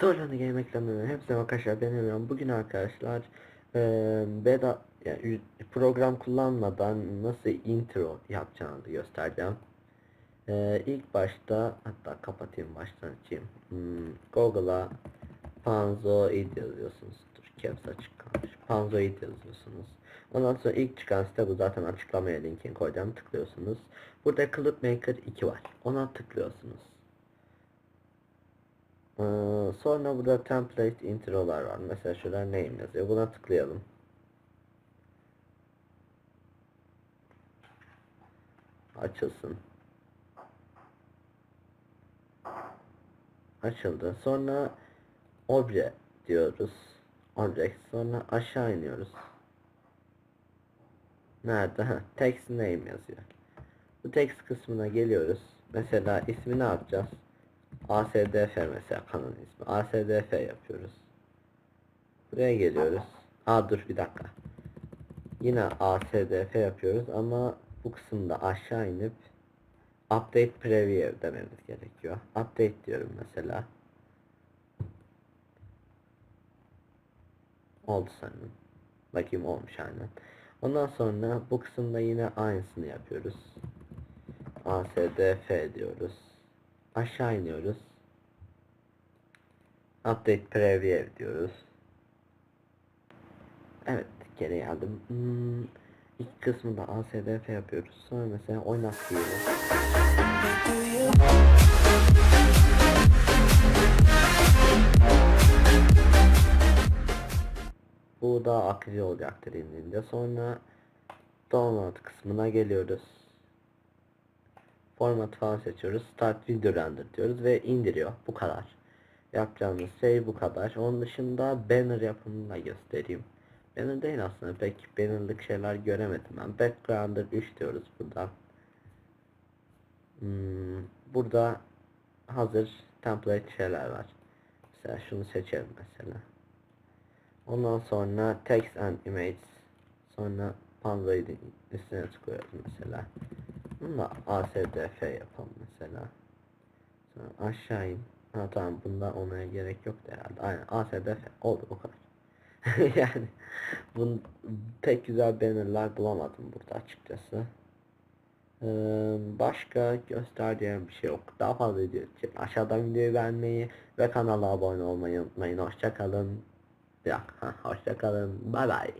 Dolanı Game ekranlarına hepsine arkadaşlar ben. Bugün arkadaşlar eee beda yani program kullanmadan nasıl intro yapacağınızı göstereceğim. Eee ilk başta hatta kapatayım baştan açayım. Hmm, Google'a Panzoid yazıyorsunuz. Dur caps açık kalmış. Panzoid yazıyorsunuz. Ondan sonra ilk çıkan site bu zaten açıklamaya linkini koyacağım tıklıyorsunuz. Burada Clipmaker 2 var. Ona tıklıyorsunuz. Ee, sonra burada template introlar var. Mesela şurada name yazıyor. Buna tıklayalım. Açılsın. Açıldı. Sonra obje diyoruz. Object. Sonra aşağı iniyoruz. Nerede? Text name yazıyor. Bu text kısmına geliyoruz. Mesela ismi ne yapacağız? ASDF mesela kanalın ismi. ASDF yapıyoruz. Buraya geliyoruz. Aa dur bir dakika. Yine ASDF yapıyoruz ama bu kısımda aşağı inip update preview dememiz gerekiyor. Update diyorum mesela. Oldu sanırım. Bakayım olmuş aynen. Ondan sonra bu kısımda yine aynısını yapıyoruz. ASDF diyoruz. Aşağı iniyoruz. Update preview diyoruz. Evet geri geldim. Hmm, ilk kısmında ASDF yapıyoruz. Sonra mesela oynat diyoruz. Bu da aktif olacaktır indiğinde. Sonra download kısmına geliyoruz. Format falan seçiyoruz. Start video render diyoruz ve indiriyor. Bu kadar. Yapacağımız şey bu kadar. Onun dışında banner yapımını da göstereyim. Banner değil aslında pek bannerlık şeyler göremedim ben. Backgrounder 3 diyoruz burada. Hmm, burada hazır template şeyler var. Mesela şunu seçelim mesela. Ondan sonra text and image sonra Panzoid'in üstüne tıklıyoruz mesela. Bunu da ASDF yapalım mesela. Sonra aşağı in. Ha tamam bunda onaya gerek yok herhalde. Aynen ASDF oldu bu kadar. yani bunun pek güzel bannerlar bulamadım burada açıkçası. Ee, başka göstereceğim bir şey yok. Daha fazla video için aşağıdan videoyu beğenmeyi ve kanala abone olmayı unutmayın. Hoşçakalın. Ya, hoşçakalın. Bye bye.